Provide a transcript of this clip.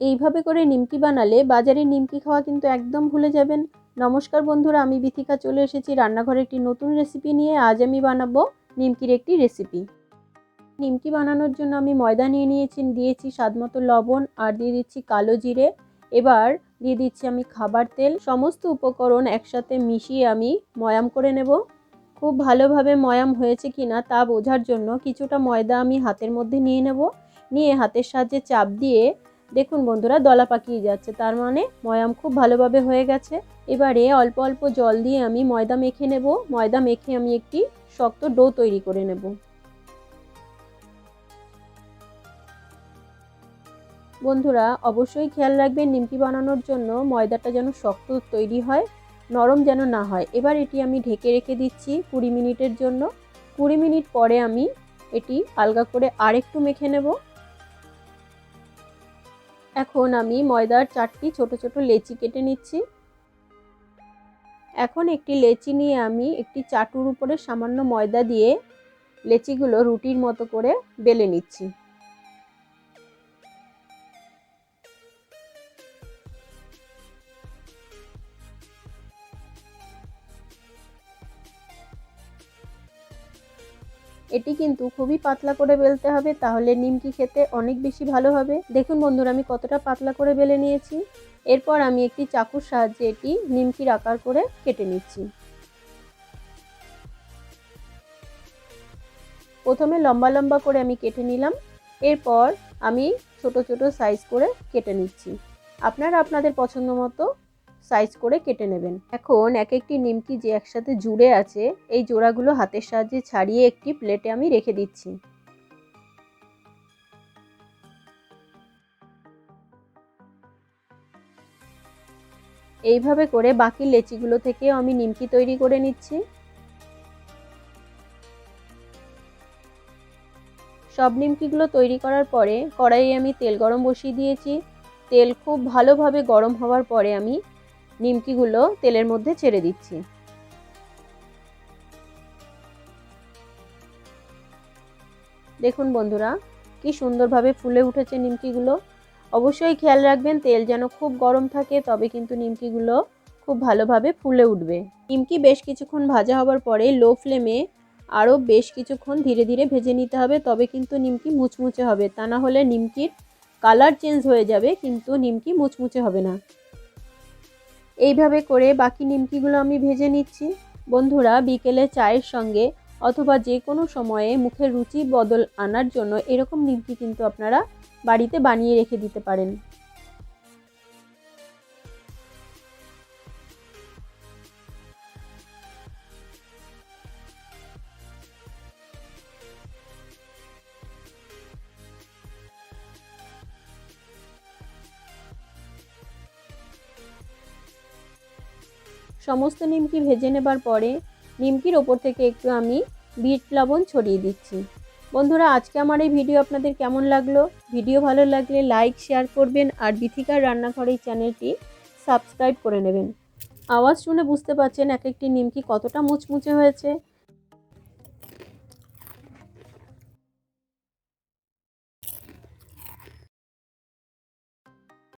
এইভাবে করে নিমকি বানালে বাজারে নিমকি খাওয়া কিন্তু একদম ভুলে যাবেন। নমস্কার বন্ধুরা, আমি বিথিকা চলে এসেছি রান্নাঘরে একটি নতুন রেসিপি নিয়ে। আজ আমি বানাবো নিমকির একটি রেসিপি নিমকি বানানোর জন্য আমি ময়দা নিয়ে নিয়েছি, দিয়েছি স্বাদ মতো লবণ আর দিয়ে দিচ্ছি কালো জিরে। এবার দিয়ে দিচ্ছি আমি খাবার তেল। সমস্ত উপকরণ একসাথে মিশিয়ে আমি ময়াম করে নেব। খুব ভালোভাবে ময়াম হয়েছে কি না তা বোঝার জন্য কিছুটা ময়দা আমি হাতের মধ্যে নিয়ে নেব। নিয়ে হাতের সাহায্যে চাপ দিয়ে দেখুন বন্ধুরা, দলা পাকিয়ে যাচ্ছে। তার মানে ময়াম খুব ভালোভাবে হয়ে গেছে। এবারে অল্প অল্প জল দিয়ে আমি ময়দা মেখে নেব। ময়দা মেখে আমি একটি শক্ত ডো তৈরি করে নেব। বন্ধুরা, অবশ্যই খেয়াল রাখবেন নিমকি বানানোর জন্য ময়দাটা যেন শক্ত তৈরি হয়, নরম যেন না হয়। এবার এটি আমি ঢেকে রেখে দিচ্ছি কুড়ি মিনিটের জন্য। কুড়ি মিনিট পরে আমি এটি আলগা করে আরেকটু মেখে নেব। এখন আমি ময়দার চারটি ছোট ছোট লেচি কেটে নিচ্ছি। এখন একটি লেচি নিয়ে আমি একটি চাটুর উপরে সামান্য ময়দা দিয়ে লেচিগুলো রুটির মতো করে বেলে নিচ্ছি। এটি কিন্তু খুবই পাতলা করে বেলতে হবে, তাহলে নিমকি খেতে অনেক বেশি ভালো হবে। দেখুন বন্ধুরা, আমি কতটা পাতলা করে বেলে নিয়েছি। এরপর আমি একটি চাকুর সাহায্যে এটি নিমকির আকার করে কেটে নিচ্ছি। প্রথমে লম্বা লম্বা করে আমি কেটে নিলাম। এরপর আমি ছোট ছোট সাইজ করে কেটে নিচ্ছি। আপনারা আপনাদের পছন্দ মতো সাইজ করে কেটে নেবেন। এখন এক একটি নিমকি যে একসাথে জুড়ে আছে, এই জোড়াগুলো হাতের সাহায্যে ছাড়িয়ে একটি প্লেটে আমি রেখে দিচ্ছি। এইভাবে করে বাকি লেচিগুলো থেকেও আমি নিমকি তৈরি করে নিচ্ছি। সব নিমকিগুলো তৈরি করার পরে কড়াইয়ে আমি তেল গরম বসিয়ে দিয়েছি। তেল খুব ভালোভাবে গরম হওয়ার পরে আমি নিমকিগুলো তেলের মধ্যে ছেড়ে দিচ্ছি। দেখুন বন্ধুরা, কি সুন্দরভাবে ফুলে উঠেছে নিমকিগুলো। অবশ্যই খেয়াল রাখবেন, তেল যেন খুব গরম থাকে, তবে কিন্তু নিমকিগুলো খুব ভালোভাবে ফুলে উঠবে। নিমকি বেশ কিছুক্ষণ ভাজা হবার পরে লো ফ্লেমে আরও বেশ কিছুক্ষণ ধীরে ধীরে ভেজে নিতে হবে, তবে কিন্তু নিমকি মুচমুচে হবে। তা না হলে নিমকির কালার চেঞ্জ হয়ে যাবে, কিন্তু নিমকি মুচমুচে হবে না। এইভাবে করে বাকি নিমকিগুলো আমি ভেজে নিচ্ছি। বন্ধুরা, বিকেলে চায়ের সঙ্গে অথবা যে কোনো সময়ে মুখের রুচি বদল আনার জন্য এরকম নিমকি কিন্তু আপনারা বাড়িতে বানিয়ে রেখে দিতে পারেন। সমস্ত নিমকি ভেজে নেবার পরে নিমকির ওপর থেকে একটু আমি বিট লবণ ছড়িয়ে দিচ্ছি। বন্ধুরা, আজকে আমার এই ভিডিও আপনাদের কেমন লাগল? ভিডিও ভালো লাগলে লাইক, শেয়ার করবেন আর বিথিকার রান্নাঘর এই চ্যানেলটি সাবস্ক্রাইব করে নেবেন। আওয়াজ শুনে বুঝতে পারছেন এক একটি নিমকি কতটা মুচমুচে হয়েছে।